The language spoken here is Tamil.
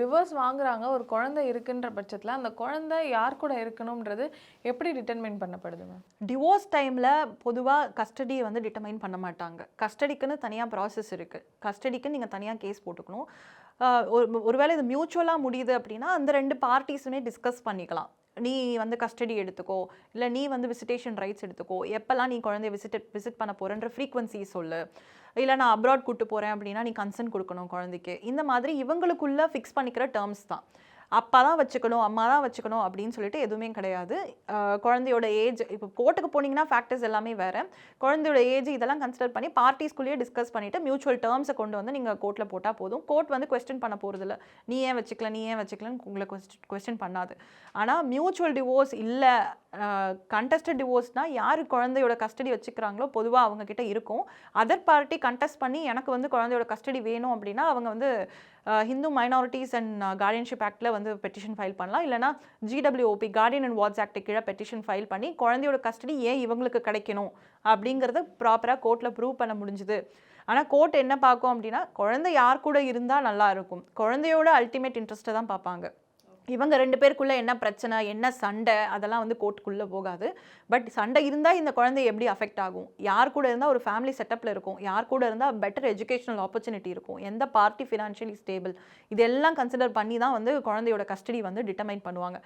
டிவோர்ஸ் வாங்குறாங்க ஒரு குழந்தை இருக்குன்ற பட்சத்தில் அந்த குழந்தை யார் கூட இருக்கணும்ன்றது எப்படி டிட்டர்மைன் பண்ணப்படுது மேம் டிவோர்ஸ் டைமில் பொதுவாக கஸ்டடியை வந்து டிட்டர்மைன் பண்ண மாட்டாங்க. கஸ்டடிக்குன்னு தனியாக ப்ராசஸ் இருக்குது கஸ்டடிக்கு நீங்கள் தனியாக கேஸ் போட்டுக்கணும். ஒரு ஒருவேளை இது மியூச்சுவலாக முடியுது அப்படின்னா அந்த ரெண்டு பார்ட்டிஸுமே டிஸ்கஸ் பண்ணிக்கலாம். நீ வந்து கஸ்டடி எடுத்துக்கோ இல்லை நீ வந்து விசிட்டேஷன் ரைட்ஸ் எடுத்துக்கோ எப்போல்லாம் நீ குழந்தைய விசிட் விசிட் பண்ண போகிறன்ற ஃப்ரீக்வன்சி சொல்லு. இல்லை நான் அப்ராட் கூட்டு போகிறேன் அப்படின்னா நீ கன்சென்ட் கொடுக்கணும் குழந்தைக்கு. இந்த மாதிரி இவங்களுக்குள்ள ஃபிக்ஸ் பண்ணிக்கிற டேர்ம்ஸ் தான். அப்பா தான் வச்சுக்கணும் அம்மா தான் வச்சுக்கணும் அப்படின்னு சொல்லிட்டு எதுவுமே கிடையாது. குழந்தையோட ஏஜ் இப்போ கோர்ட்டுக்கு போனீங்கன்னா ஃபேக்டர்ஸ் எல்லாமே வேறு. குழந்தையோட ஏஜ் இதெல்லாம் கன்சிடர் பண்ணி பார்ட்டிஸ்குள்ளேயே டிஸ்கஸ் பண்ணிவிட்டு மியூச்சுவல் டேர்ம்ஸை கொண்டு வந்து நீங்கள் கோர்ட்டில் போட்டால் போதும். கோர்ட் வந்து கொஸ்டின் பண்ண போகிறதில்ல நீ ஏன் வச்சுக்கல நீ ஏன் வச்சுக்கலன்னு உங்களை கொஸ்டின் கொஸ்டின் பண்ணாது. ஆனால் மியூச்சுவல் டிவோர்ஸ் இல்லை கண்டஸ்டட் டிவோர்ஸ்னால் யார் குழந்தையோட கஸ்டடி வச்சுக்கிறாங்களோ பொதுவாக அவங்கக்கிட்ட இருக்கும். அதர் பார்ட்டி கண்டெஸ்ட் பண்ணி எனக்கு வந்து குழந்தையோட கஸ்டடி வேணும் அப்படின்னா அவங்க வந்து ஹிந்து மைனாரிட்டிஸ் அண்ட் கார்டியன்ஷிப் ஆக்டில் வந்து பெட்டிஷன் ஃபைல் பண்ணலாம். இல்லைனா ஜிடபிள்யூஓபி கார்டியன் அண்ட் வாட்ஸ் ஆக்ட் கீழே பெட்டிஷன் ஃபைல் பண்ணி குழந்தையோட கஸ்டடி ஏன் இவங்களுக்கு கிடைக்கணும் அப்படிங்கிறத ப்ராப்பராக கோர்ட்டில் ப்ரூவ் பண்ண முடிஞ்சுது. ஆனால் கோர்ட் என்ன பார்க்கும் அப்படின்னா குழந்தை யார் கூட இருந்தால் நல்லா இருக்கும். குழந்தையோட அல்டிமேட் இன்ட்ரெஸ்ட்டை தான் பார்ப்பாங்க. இவங்க ரெண்டு பேருக்குள்ளே என்ன பிரச்சனை என்ன சண்டை அதெல்லாம் வந்து கோர்ட்டுக்குள்ளே போகாது. பட் சண்டை இருந்தால் இந்த குழந்தை எப்படி அஃபெக்ட் ஆகும்? யார் கூட இருந்தால் ஒரு ஃபேமிலி செட்டப்பில் இருக்கும்? யார் கூட இருந்தால் பெட்டர் எஜுகேஷனல் ஆப்பர்ச்சுனிட்டி இருக்கும்? எந்த பார்ட்டி ஃபினான்ஷியலி ஸ்டேபிள் இதெல்லாம் கன்சிடர் பண்ணி தான் வந்து குழந்தையோட கஸ்டடி வந்து டிட்டர்மைன் பண்ணுவாங்க.